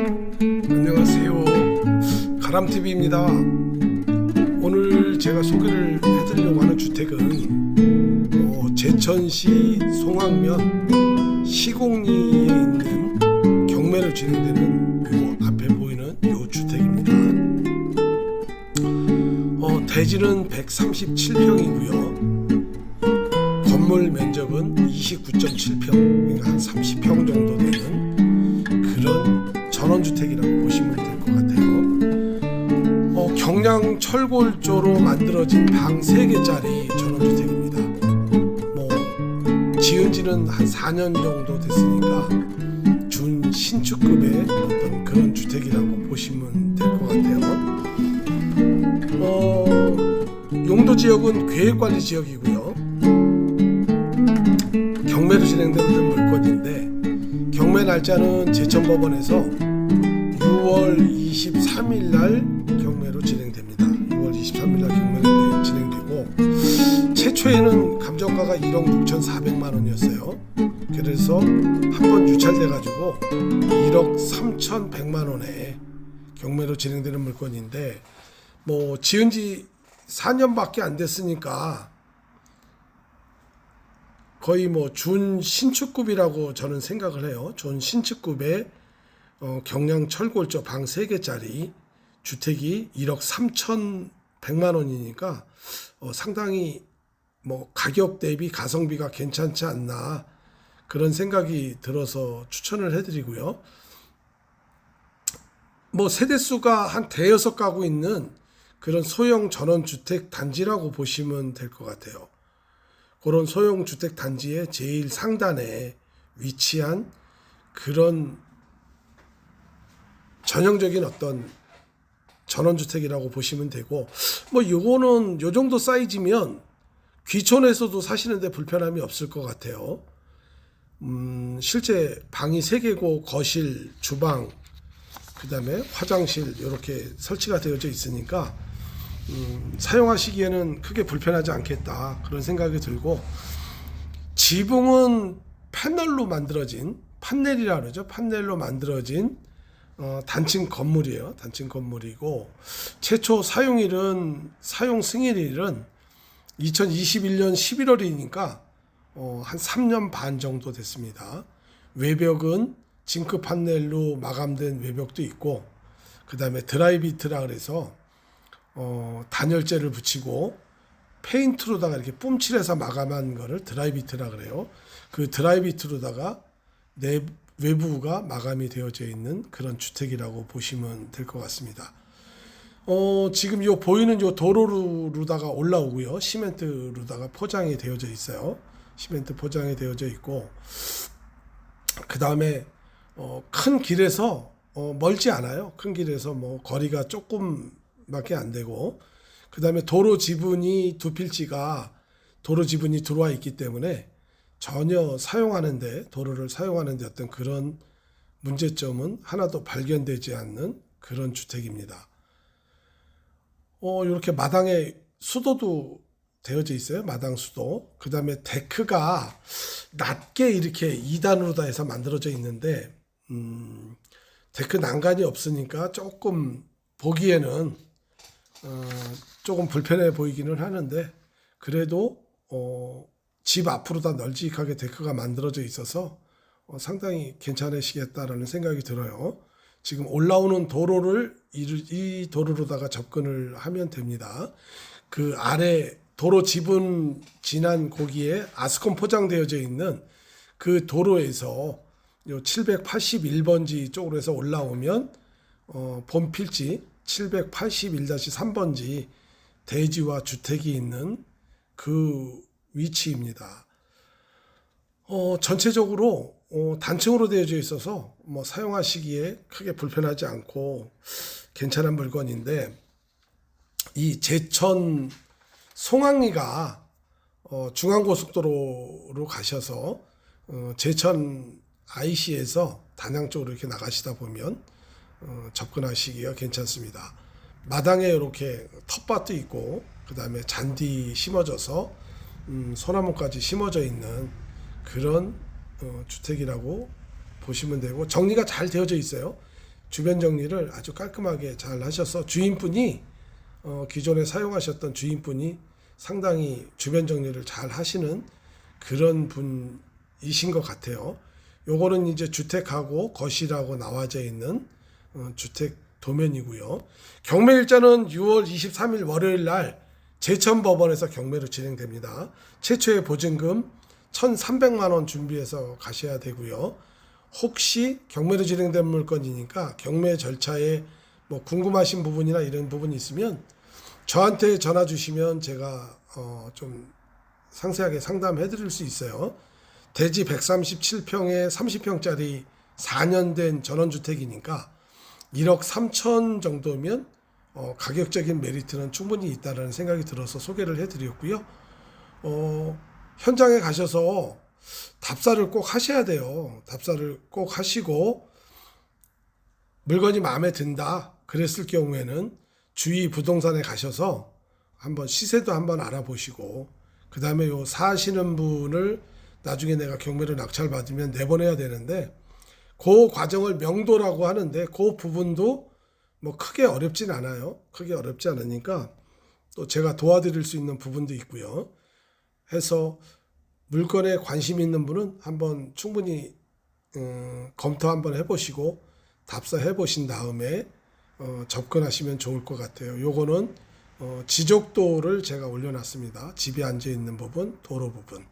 안녕하세요. 가람TV입니다. 오늘 제가 소개를 해드리려고 하는 주택은 어, 제천시 송악면 시공리에 있는 경매로 진행되는 요 앞에 보이는 요 주택입니다. 어, 대지는 137평이고요. 건물 면적은 29.7평, 그러니까 한 30평 정도 되는 그런 전원주택이라고 보시면 될 것 같아요. 어, 경량 철골조로 만들어진 방 3개짜리 전원주택입니다. 뭐 지은 지는 한 4년 정도 됐으니까 준 신축급의 어떤 그런 주택이라고 보시면 될 것 같아요. 어, 용도 지역은 계획관리 지역이고요. 경매로 진행되는 물건인데 경매 날짜는 제천법원에서 6월 23일 날 경매로 진행됩니다. 6월 23일 날 경매로 진행되고 최초에는 감정가가 1억 6,400만 원이었어요. 그래서 한 번 유찰돼 가지고 1억 3,100만 원에 경매로 진행되는 물건인데 뭐 지은 지 4년밖에 안 됐으니까 거의 뭐 준 신축급이라고 저는 생각을 해요. 준 신축급의 어, 경량 철골조 방 3개짜리 주택이 1억 3,100만 원이니까 어, 상당히 뭐 가격 대비 가성비가 괜찮지 않나 그런 생각이 들어서 추천을 해드리고요. 뭐 세대수가 한 대여섯 가구 있는 그런 소형 전원주택 단지라고 보시면 될 것 같아요. 그런 소형 주택 단지의 제일 상단에 위치한 그런 전형적인 어떤 전원주택이라고 보시면 되고 뭐 요거는 요 정도 사이즈면 귀촌에서도 사시는데 불편함이 없을 것 같아요. 음, 실제 방이 세 개고 거실, 주방, 그 다음에 화장실 이렇게 설치가 되어져 있으니까 음, 사용하시기에는 크게 불편하지 않겠다 그런 생각이 들고 지붕은 패널로 만들어진 판넬이라 그러죠 판넬로 만들어진 어, 단층 건물이에요 단층 건물이고 최초 사용일은 사용 승인일은 2021년 11월이니까 어, 한 3년 반 정도 됐습니다 외벽은 징크 판넬로 마감된 외벽도 있고 그 다음에 드라이비트라 그래서 어, 단열재를 붙이고 페인트로다가 이렇게 뿜칠해서 마감한 거를 드라이비트라 그래요. 그 드라이비트로다가 내 외부가 마감이 되어져 있는 그런 주택이라고 보시면 될 것 같습니다. 어, 지금 요 보이는 요 도로로다가 올라오고요. 시멘트로다가 포장이 되어져 있어요. 시멘트 포장이 되어져 있고 그 다음에 어, 큰 길에서 어, 멀지 않아요. 큰 길에서 뭐 거리가 조금밖에 안 되고 그 다음에 도로 지분이 두 필지가 도로 지분이 들어와 있기 때문에 전혀 사용하는데 도로를 사용하는데 어떤 그런 문제점은 하나도 발견되지 않는 그런 주택입니다. 어, 이렇게 마당에 수도도 되어져 있어요. 마당 수도. 그 다음에 데크가 낮게 이렇게 2단으로 다 해서 만들어져 있는데, 음, 데크 난간이 없으니까 조금 보기에는, 어, 조금 불편해 보이기는 하는데, 그래도, 어, 집 앞으로 다 널찍하게 데크가 만들어져 있어서 어, 상당히 괜찮으시겠다라는 생각이 들어요. 지금 올라오는 도로를 이, 이 도로로다가 접근을 하면 됩니다. 그 아래 도로 지분 지난 고기에 아스콘 포장되어져 있는 그 도로에서 요 781번지 쪽으로 해서 올라오면 어, 본필지 781-3번지 대지와 주택이 있는 그 위치입니다. 어, 전체적으로 어, 단층으로 되어져 있어서 뭐 사용하시기에 크게 불편하지 않고 괜찮은 물건인데 이 제천 송악리가 어, 중앙고속도로로 가셔서 어, 제천 IC에서 단양 쪽으로 이렇게 나가시다 보면 어, 접근하시기가 괜찮습니다. 마당에 이렇게 텃밭도 있고 그 다음에 잔디 심어져서 음, 소나무까지 심어져 있는 그런 어, 주택이라고 보시면 되고 정리가 잘 되어져 있어요. 주변 정리를 아주 깔끔하게 잘 하셔서 주인분이 어, 기존에 사용하셨던 주인분이 상당히 주변 정리를 잘 하시는 그런 분이신 것 같아요. 요거는 이제 주택하고 거실하고 나와져 있는 어, 주택 도면이고요. 경매 일자는 6월 23일 월요일 날 제천법원에서 경매로 진행됩니다. 최초의 보증금 1,300만 원 준비해서 가셔야 되고요. 혹시 경매로 진행된 물건이니까 경매 절차에 뭐 궁금하신 부분이나 이런 부분이 있으면 저한테 전화 주시면 제가 어, 좀 상세하게 상담해 드릴 수 있어요. 대지 137평에 30평짜리 4년 된 전원주택이니까 1억 3천 정도면 어, 가격적인 메리트는 충분히 있다는 생각이 들어서 소개를 해드렸고요. 어, 현장에 가셔서 답사를 꼭 하셔야 돼요. 답사를 꼭 하시고 물건이 마음에 든다. 그랬을 경우에는 주위 부동산에 가셔서 한번 시세도 한번 알아보시고 그 다음에 요 사시는 분을 나중에 내가 경매로 낙찰 받으면 내보내야 되는데 그 과정을 명도라고 하는데 그 부분도 뭐 크게 어렵진 않아요. 크게 어렵지 않으니까 또 제가 도와드릴 수 있는 부분도 있고요. 해서 물건에 관심 있는 분은 한번 충분히 음, 검토 한번 해보시고 답사해 보신 다음에 어, 접근하시면 좋을 것 같아요. 요거는 어, 지적도를 제가 올려놨습니다. 집에 앉아 있는 부분, 도로 부분.